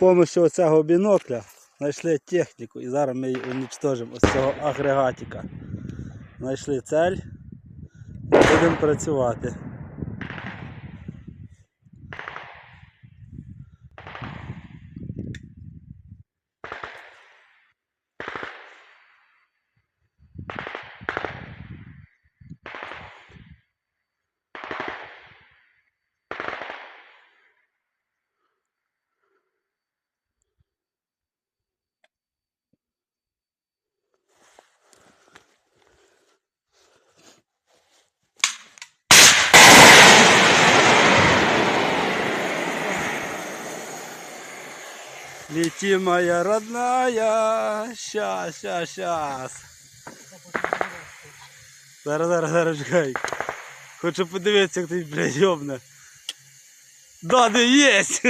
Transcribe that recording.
допомогою цього бінокля знайшли техніку і зараз ми її уничтожимо ось цього агрегатика. Знайшли цель і будемо працювати. Лети, моя родная. Щас, щас, щас. Зараз, зараз, зараз чекай. Хочу подивитися, як ти, блядь, йобне. Да, не єсть!